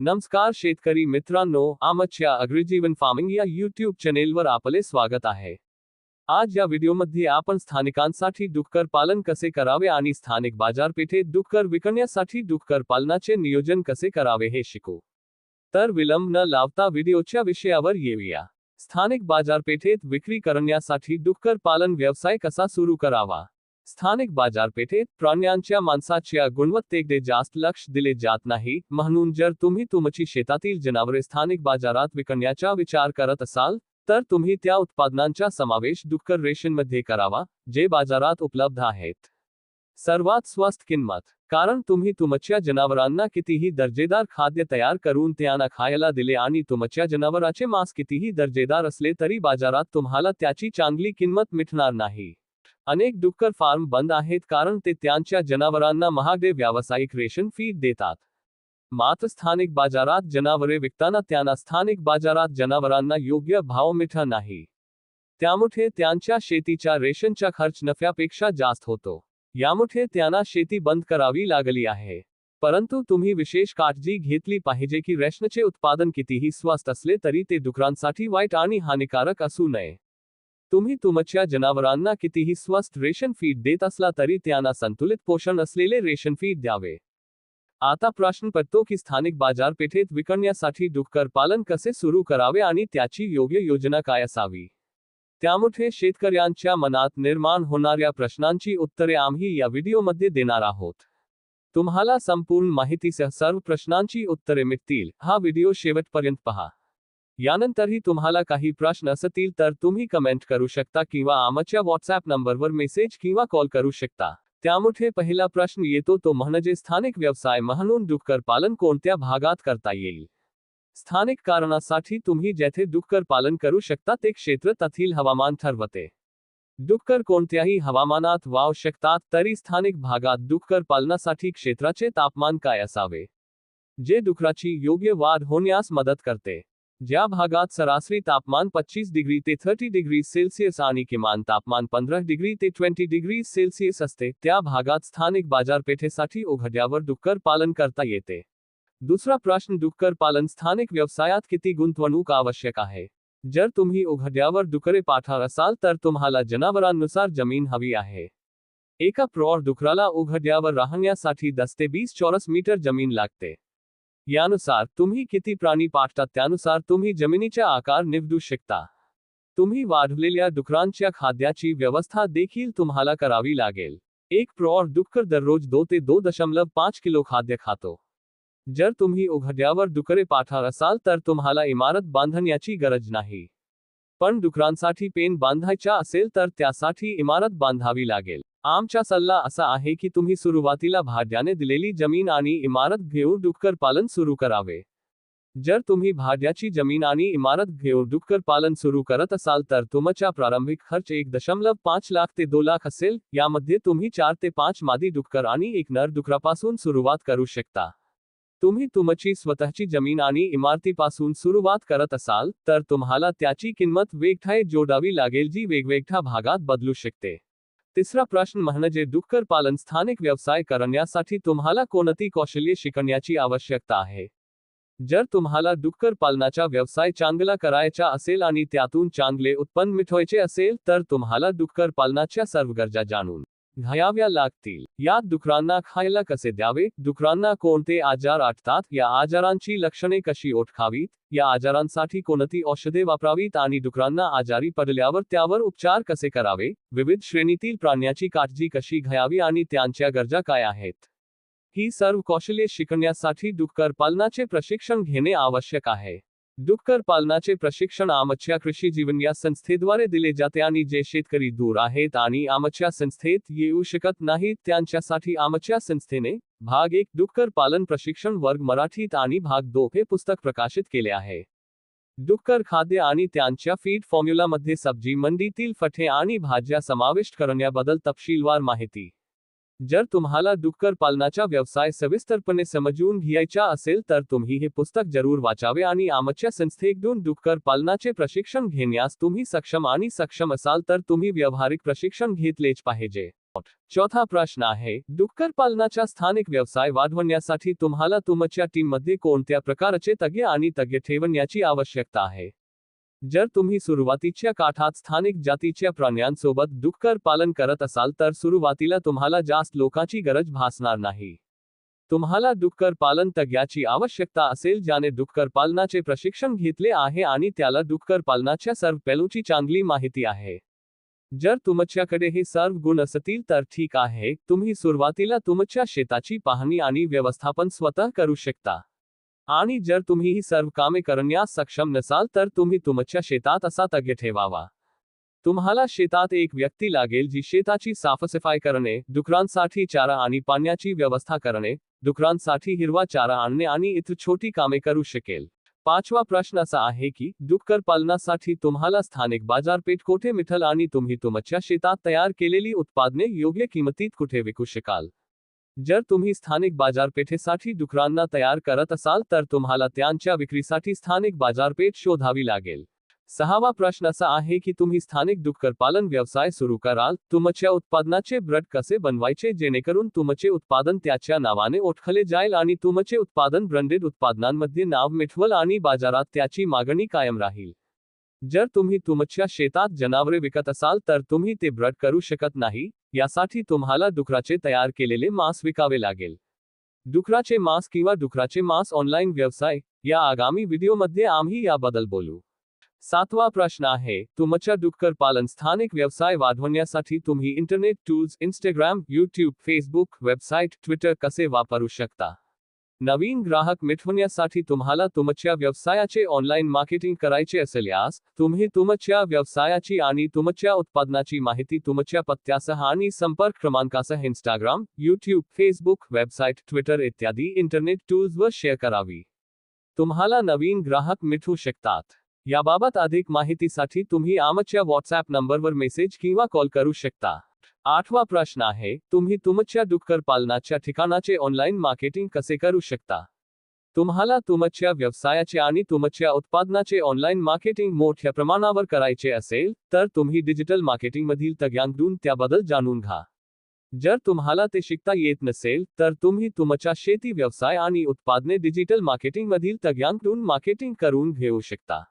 नमस्कार शेतकरी मित्रांनो, आमच्या अग्रजीवन फ़ार्मिंग या युट्यूब चॅनेलवर आपले स्वागत आहे. आज या व्हिडिओमध्ये आपण स्थानिकांसाठी डुक्कर पालन कसे करावे आणि स्थानिक बाजारपेठेत डुक्कर विकण्यासाठी डुक्कर पालनाचे नियोजन कसे करावे हे शिकू. तर विलंब न लावता व्हिडिओच्या विषयावर येऊया. स्थानिक बाजारपेठेत विक्री करण्यासाठी डुक्कर पालन व्यवसाय कसा सुरू करावा? स्थानिक बाजारपेठेत प्राण्यांच्या मांसाच्या गुणवत्तेकडे जास्त लक्ष दिले जात नाही म्हणून जर तुम्ही तुमची शेतातील जनावरे स्थानिक बाजारात विकण्याचा विचार करत असाल तर तुम्ही त्या उत्पादनांचा समावेश डुक्कर रेशनमध्ये करावा जे बाजारात उपलब्ध आहेत. सर्वात स्वस्त किंमत कारण तुम्ही तुमच्या जनावरांना कितीही दर्जेदार खाद्य तयार करून त्यांना खायला दिले आणि तुमच्या जनावराचे मांस कितीही दर्जेदार असले तरी बाजारात तुम्हाला त्याची चांगली किंमत मिळणार नाही. अनेक डुक्कर फार्म बंद आहेत कारण ते त्यांच्या जनावरांना महागडे व्यावसायिक रेशन फीड देतात. मात्र स्थानिक बाजारात जनावरे विकताना त्यांना स्थानिक बाजारात जनावरांना योग्य भाव मिठा नाही. त्यामुळे त्यांच्या शेतीच्या रेशनचा खर्च नफ्यापेक्षा जास्त होतो. यामुळे त्यांना शेती बंद करावी लागली आहे. परंतु तुम्ही विशेष काळजी घेतली पाहिजे की रेशनचे उत्पादन कितीही स्वस्त असले तरी ते डुकरांसाठी वाईट आणि हानिकारक असू नये. तुम्ही तुमच्या जनावरांना कितीही स्वस्त रेशन फ़ीड देत असला तरी त्यांना संतुलित पोषण असलेले रेशन फ़ीड द्यावे. आता प्रश्न पडतो की स्थानिक बाजारपेठेत विकण्यासाठी डुक्कर पालन कसे सुरू करावे आणि त्याची योग्य योजना काय असावी? त्यामुळे शेतकऱ्यांच्या मनात निर्माण होणाऱ्या प्रश्नांची उत्तरे आम्ही या व्हिडिओमध्ये देणार आहोत. तुम्हाला संपूर्ण माहितीसह सर्व प्रश्नांची उत्तरे मिळतील. हा व्हिडिओ शेवटपर्यंत पहा. यानंतरही तुम्हाला काही प्रश्न असतील तर तुम्ही कमेंट करू शकता किंवा आमच्या व्हॉट्सअप नंबरवर मेसेज किंवा कॉल करू शकता. त्यामुळे पहिला प्रश्न येतो तो म्हणजे स्थानिक व्यवसाय म्हणून डुक्कर पालन कोणत्या भागात करता येईल? स्थानिक कारणासाठी तुम्ही जेथे डुक्कर पालन करू शकता ते क्षेत्र तेथील हवामान ठरवते. डुक्कर कोणत्याही हवामानात वाव शकतात तरी स्थानिक भागात डुक्कर पालनासाठी क्षेत्राचे तापमान काय असावे? जे डुकराची योग्य वाढ होण्यास मदत करते. ज्या भागात सरासरी तापमान 25 डिग्री ते 30 डिग्री सेल्सिअस आणि किमान तापमान 15 डिग्री ते 20 डिग्री सेल्सिअस असते. त्या भागात स्थानिक बाजारपेठेसाठी उघड्यावर डुक्कर पालन करता येते. दुसरा प्रश्न डुक्कर पालन स्थानिक व्यवसायात किती गुंतवणूक आवश्यक आहे? जर तुम्ही उघड्यावर डुकरे पाठणार असाल तर तुम्हाला जनावरांनुसार ज़मीन हवी आहे. एका प्रौढ डुकराला उघड्यावर राहण्यासाठी दस ते बीस चौरस मीटर ज़मीन लागते. यानुसार तुम्ही किती प्राणी पाठतात त्यानुसार तुम्ही जमिनीचा आकार निवडू शकता. तुम्ही वाढवलेल्या डुकरांच्या खाद्याची व्यवस्था देखील तुम्हाला करावी लागेल. एक प्रौढ डुक्कर दररोज दो ते दो दशमलव पाच किलो खाद्य खातो. जर तुम्ही उघड्यावर डुकरे पाठणार असाल, तर तुम्हाला इमारत बांधण्याची गरज नाही. पण डुकरांसाठी पेन बांधायचा असेल, तर त्यासाठी इमारत बांधावी लागेल. आमचा सल्ला असा आहे की तुम्ही सुरुवातीला भाड्याने दिलेली जमीन आणि इमारत घेऊन डुक्कर पालन सुरू करावे. जर तुम्ही भाड्याची जमीन आणि इमारत घेऊन डुक्कर पालन सुरू करत असाल तर तुमचा प्रारंभिक खर्च एक दशमलव पाच लाख ते दो लाख असेल. यामध्ये तुम्ही चार ते पाच मादी डुक्कर आणि एक नर डुकरापासून सुरुवात करू शकता. तुम्ही तुमची स्वतःची जमीन आणि इमारतीपासून सुरुवात करत असाल तर तुम्हाला त्याची किंमत वेगठाय जोडावी लागेल जी वेगवेगळ्या भागात बदलू शकते. तिसरा प्रश्न म्हणजे डुक्कर पालन स्थानिक व्यवसाय करण्यासाठी तुम्हाला कोणती कौशल्ये शिकण्याची आवश्यकता आहे? जर तुम्हाला डुक्कर पालनाचा व्यवसाय चांगला करायचा असेल आणि त्यातून चांगले उत्पन्न मिठवायचे असेल, तर तुम्हाला डुक्कर पालनाच्या सर्व गरजा जाणून घ्याव्या लागतील. यात डुकरांना खायला कसे द्यावे? डुकरांना कोणते आजार आटतात? या आजारांची लक्षणे कशी ओळखावीत? या आजारांसाठी कोणती औषधे वापरावीत? आणि डुकरांना आजारी पडल्यावर त्यावर उपचार कसे करावे? विविध श्रेणीतील प्राण्याची काळजी कशी घ्यावी? आणि त्यांच्या गरजा काय आहेत? ही सर्व कौशल्ये शिकण्यासाठी डुक्कर पालनाचे प्रशिक्षण घेणे आवश्यक आहे. डुक्कर पालनाचे प्रशिक्षण आमच्या कृषी जीवन या संस्थेद्वारे दिले जाते आणि जे शेतकरी दूर आहेत आणि आमच्या संस्थेत येऊ शकत नाहीत, त्यांच्यासाठी आमच्या संस्थेने भाग एक डुक्कर पालन प्रशिक्षण वर्ग मराठीत आणि भाग दो हे पुस्तक प्रकाशित केले आहे. डुक्कर खाद्य आणि त्यांच्या फ़ीड फॉर्म्युलामध्ये सब्ज़ी मंडीतील फटे आणि भाज्या समाविष्ट करण्याबद्दल तपशीलवार माहिती. जर तुम्हाला डुक्कर पालनाचा व्यवसाय सविस्तरपणे समजून घ्यायचा असेल तर तुम्ही हे पुस्तक ज़रूर वाचावे आणि आमच्या संस्थेकडून डुक्कर पालनाचे प्रशिक्षण घेण्यास तुम्ही सक्षम आणि सक्षम असाल तर तुम्ही व्यावहारिक प्रशिक्षण घेतलेच पाहिजे. चौथा प्रश्न आहे डुक्कर पालनाच्या स्थानिक व्यवसाय वाढवण्यासाठी तुम्हाला तुमच्या टीममध्ये कोणत्या प्रकारचे तज्ञ आणि तज्ञ ठेवण्याची आवश्यकता आहे? जर तुम्ही सुरुवातीच्या काठात स्थानिक जातीच्या प्राण्यांसोबत डुक्कर पालन करत असाल तर सुरुवातीला तुम्हाला जास्त लोकांची गरज भासणार नाही. तुम्हाला डुक्कर पालन तज्ञाची आवश्यकता असेल ज्याने डुक्कर पालनाचे प्रशिक्षण घेतले आहे आणि त्याला डुक्कर पालनाच्या सर्व पैलूची चांगली माहिती आहे. जर तुमच्याकडे हे सर्व गुण असतील तर ठीक आहे तुम्ही सुरुवातीला तुमच्या शेताची पाहणी आणि व्यवस्थापन स्वतः करू शकता. आणि जर तुम्ही ही सर्व कामे करण्यास सक्षम नसाल, तर तुम्ही तुमच्या शेतात असा तज्ञ ठेवावा. तुम्हाला शेतात एक व्यक्ती लागेल जी शेताची साफसफाई करणे, डुकरांसाठी चारा आणि पाण्याची व्यवस्था करणे, डुकरांसाठी हिरवा चारा आणणे आणि इतर छोटी कामे करू शकेल. पाचवा प्रश्न असा आहे की, डुक्कर पालनासाठी तुम्हाला स्थानिक बाजारपेठ कोठे मिळेल आणि तुम्ही तुमच्या शेतात तयार केलेली उत्पादने योग्य किंमतीत कुठे विकू शकाल? जर तुम्ही स्थानिक बाजारपेठेसाठी डुकरांना तयार करत असाल तर तुम्हाला त्यांच्या विक्रीसाठी स्थानिक बाजारपेठ शोधावी लागेल. सहावा प्रश्न असा आहे की तुम्ही स्थानिक डुक्कर पालन व्यवसाय सुरू कराल, तुमच्या उत्पादनाचे ब्रड कसे बनवायचे जेणेकरून तुमचे उत्पादन त्याच्या नावाने ओळखले जाईल आणि तुमचे उत्पादन ब्रँडेड उत्पादनांमध्ये नाव मिठवल आणि बाजारात त्याची मागणी कायम राहील. जर तुम्ही तुमच्या शेतात जनावरे विकत असाल तर तुम्ही ते ब्रड करू शकत नाही यासाठी तुम्हाला डुकराचे तयार केलेले मांस विकावे लागेल. डुकराचे मांस किंवा डुकराचे मांस ऑनलाईन व्यवसाय, या आगामी व्हिडिओमध्ये आम्ही याबद्दल बोलू. सातवा प्रश्न आहे, तुमच्या डुक्कर पालन स्थानिक व्यवसाय वाढवण्यासाठी तुम्ही internet tools Instagram YouTube Facebook website Twitter कसे वापरू शकता? नवीन ग्राहक मिळवण्यासाठी तुम्हाला तुमच्या व्यवसायाचे ऑनलाईन मार्केटिंग करायचे असल्यास, तुम्ही तुमच्या व्यवसायाची आणि तुमच्या उत्पादनाची माहिती तुमच्या पत्त्यासह आणि संपर्क क्रमांकासह Instagram YouTube Facebook website Twitter इत्यादी इंटरनेट टूल्सवर शेअर करावी. तुम्हाला नवीन ग्राहक मिळवू शकतात. याबाबत अधिक माहितीसाठी तुम्ही आमच्या व्हॉट्सॲप नंबरवर मेसेज किंवा कॉल करू शकता. आठवा प्रश्न आहे, तुम्ही तुमच्या डुक्कर पालनाच्या ठिकाणाचे ऑनलाईन मार्केटिंग कसे करू शकता? तुम्हाला तुमच्या व्यवसायाचे आणि तुमच्या उत्पादनाचे ऑनलाईन मार्केटिंग मोठ्या प्रमाणावर करायचे असेल, तर तुम्ही डिजिटल मार्केटिंगमधील तज्ञांकडून त्याबद्दल जाणून घ्या. जर तुम्हाला ते शिकता येत नसेल, तर तुम्ही तुमच्या शेती व्यवसाय आणि उत्पादने डिजिटल मार्केटिंगमधील तज्ञांकडून मार्केटिंग करून घेऊ शकता.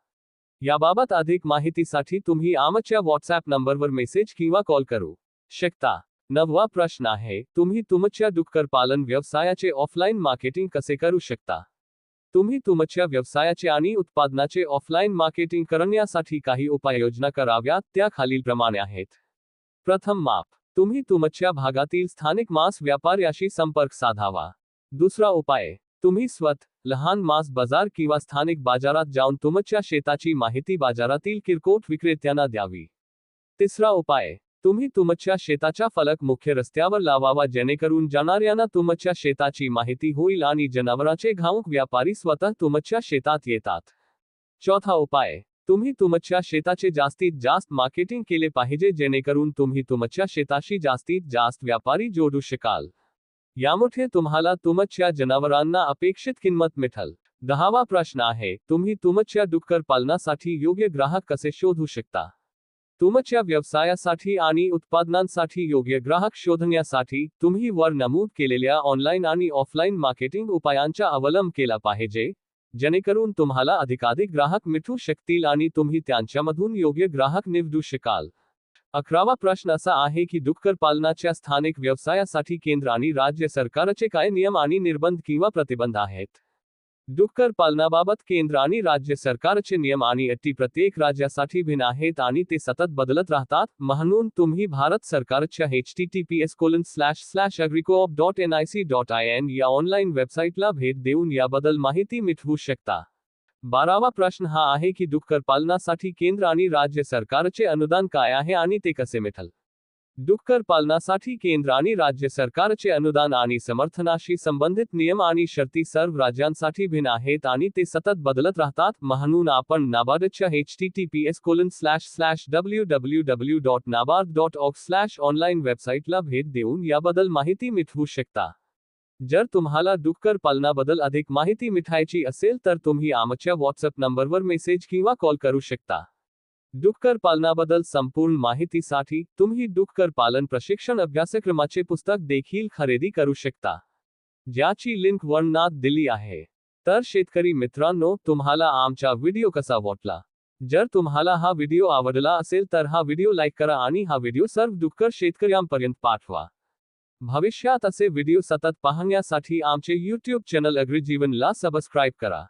याबाबत अधिक माहितीसाठी तुम्ही आमच्या व्हॉट्सॲप नंबरवर मेसेज किंवा कॉल करू. शकता. नववा प्रश्न आहे तुम्ही तुमच्या डुक्कर पालन व्यवसायाचे ऑफलाईन मार्केटिंग कसे करू शकता? तुम्ही तुमच्या व्यवसायाचे आणि उत्पादनाचे ऑफलाईन मार्केटिंग करण्यासाठी काही उपाययोजना कराव्यात त्या खालीलप्रमाणे आहेत. प्रथम माप तुम्ही तुमच्या भागातील स्थानिक मांस व्यापाऱ्याशी संपर्क साधावा. दुसरा उपाय तुम्ही स्वत लहान मांस बाजार किंवा स्थानिक बाजारात जाऊन तुमच्या शेताची माहिती बाजारातील किरकोट विक्रेत्यांना द्यावी. तिसरा उपाय तुम्ही तुमच्या शेताच्या फलक मुख्य रस्त्यावर लावावा, जेणेकरून जाणाऱ्यांना तुमच्या शेताची माहिती होईल आणि जनावरांचे घाऊक व्यापारी स्वतः तुमच्या शेतात येतात. चौथा उपाय, तुम्ही तुमच्या शेताचे जास्तीत जास्त मार्केटिंग केले पाहिजे, जेणेकरून तुम्ही तुमच्या शेताशी जास्तीत जास्त व्यापारी जोडू शकाल. यामुळे तुम्हाला तुमच्या जनावरांना अपेक्षित किंमत मिळेल. दहावा प्रश्न आहे, तुम्ही तुमच्या डुक्कर पालनासाठी योग्य ग्राहक कसे शोधू शकता? तुमच्या व्यवसायासाठी आणि उत्पादनांसाठी योग्य ग्राहक शोधण्यासाठी तुम्ही वर नमूद केलेल्या ऑनलाईन आणि ऑफलाईन मार्केटिंग उपायांचा अवलंब केला पाहिजे, जेणेकरून तुम्हाला अधिकाधिक ग्राहक मिळू शकतील आणि तुम्ही त्यांच्यामधून योग्य ग्राहक निवडू शकाल. अकरावा प्रश्न असा आहे की डुक्कर पालनाच्या स्थानिक व्यवसायासाठी केंद्र आणि राज्य सरकारचे काय नियम आणि निर्बंध किंवा प्रतिबंध आहेत? डुक्कर पालनाबाबत केंद्र आणि राज्य सरकारचे नियम आणि अटी प्रत्येक राज्यासाठी भिन्न आहेत आणि ते सतत बदलत राहतात. म्हणून तुम्ही भारत सरकारच्या H T T P S colon slash slash agricoop dot N I C dot I N या ऑनलाईन वेबसाईटला भेट देऊन याबद्दल माहिती मिळवू शकता. बारावा प्रश्न हा आहे की डुक्कर पालनासाठी केंद्र आणि राज्य सरकारचे अनुदान काय आहे आणि ते कसे मिळेल डुक्कर पालनासाठी केंद्र राज्य सरकारचे अनुदान आणि समर्थनाशी संबंधित नियम आणि शर्ती सर्व राज्यांसाठी भिन्न आहेत आणि ते सतत बदलत राहतात. म्हणून आपण नाबार्डच्या H T T P S colon slash slash W W W dot NABARD dot org slash online वेबसाईटला भेट देऊन याबद्दल माहिती मिळवू शकता. जर तुम्हाला डुक्कर पालनाबद्दल अधिक माहिती मिठायची असेल तर तुम्ही आमच्या व्हॉट्सअप नंबरवर मेसेज किंवा कॉल करू शकता. डुक्कर पालनाबद्दल संपूर्ण माहितीसाठी तुम्ही डुक्कर पालन प्रशिक्षण अभ्यासक्रमाचे पुस्तक देखील खरेदी करू शकता. ज्याची लिंक वर्णनात दिली आहे. तर शेतकरी मित्रांनो, तुम्हाला आमचा व्हिडिओ कसा वाटला? जर तुम्हाला हा व्हिडिओ आवडला असेल तर हा व्हिडिओ लाईक करा आणि हा व्हिडिओ सर्व डुक्कर शेतकऱ्यांपर्यंत पाठवा. भविष्यात असे व्हिडिओ सतत पाहण्यासाठी आमचे यूट्यूब चॅनल अग्रिजीवनला सबस्क्राईब करा.